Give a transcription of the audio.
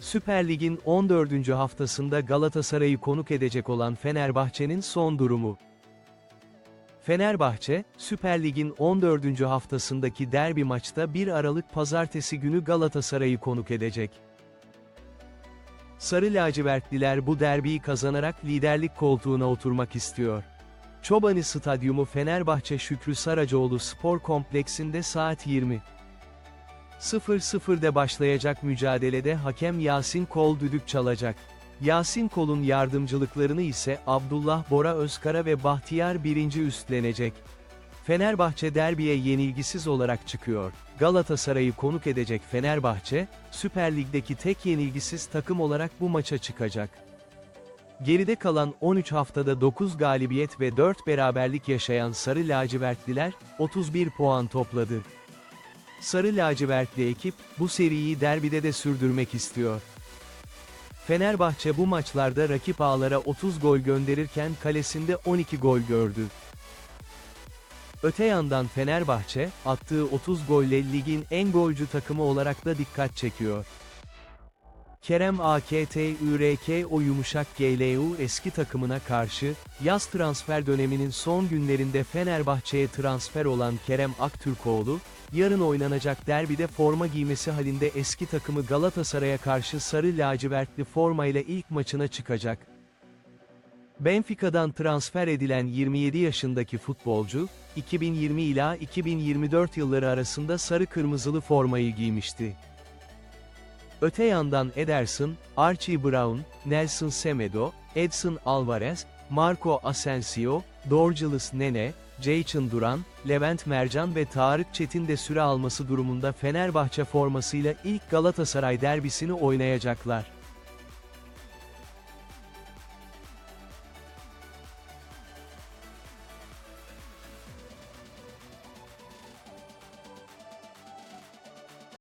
Süper Lig'in 14. haftasında Galatasaray'ı konuk edecek olan Fenerbahçe'nin son durumu. Fenerbahçe, Süper Lig'in 14. haftasındaki derbi maçta 1 Aralık pazartesi günü Galatasaray'ı konuk edecek. Sarı lacivertliler bu derbiyi kazanarak liderlik koltuğuna oturmak istiyor. Çobani Stadyumu Fenerbahçe Şükrü Saracoğlu Spor Kompleksinde saat 20. 0-0'de başlayacak mücadelede hakem Yasin Kol düdük çalacak. Yasin Kol'un yardımcılıklarını ise Abdullah Bora Özkara ve Bahtiyar Birinci üstlenecek. Fenerbahçe derbiye yenilgisiz olarak çıkıyor. Galatasaray'ı konuk edecek Fenerbahçe, Süper Lig'deki tek yenilgisiz takım olarak bu maça çıkacak. Geride kalan 13 haftada 9 galibiyet ve 4 beraberlik yaşayan Sarı Lacivertliler, 31 puan topladı. Sarı lacivertli ekip, bu seriyi derbide de sürdürmek istiyor. Fenerbahçe bu maçlarda rakip ağlara 30 gol gönderirken kalesinde 12 gol gördü. Öte yandan Fenerbahçe, attığı 30 golle ligin en golcü takımı olarak da dikkat çekiyor. Kerem AKTÜRK o yumuşak GLU eski takımına karşı, yaz transfer döneminin son günlerinde Fenerbahçe'ye transfer olan Kerem Aktürkoğlu, yarın oynanacak derbide forma giymesi halinde eski takımı Galatasaray'a karşı sarı lacivertli formayla ilk maçına çıkacak. Benfica'dan transfer edilen 27 yaşındaki futbolcu, 2020 ila 2024 yılları arasında sarı kırmızılı formayı giymişti. Öte yandan Ederson, Archie Brown, Nelson Semedo, Edson Alvarez, Marco Asensio, Dorgeles Nene, Jaycın Duran, Levent Mercan ve Tarık Çetin de süre alması durumunda Fenerbahçe formasıyla ilk Galatasaray derbisini oynayacaklar.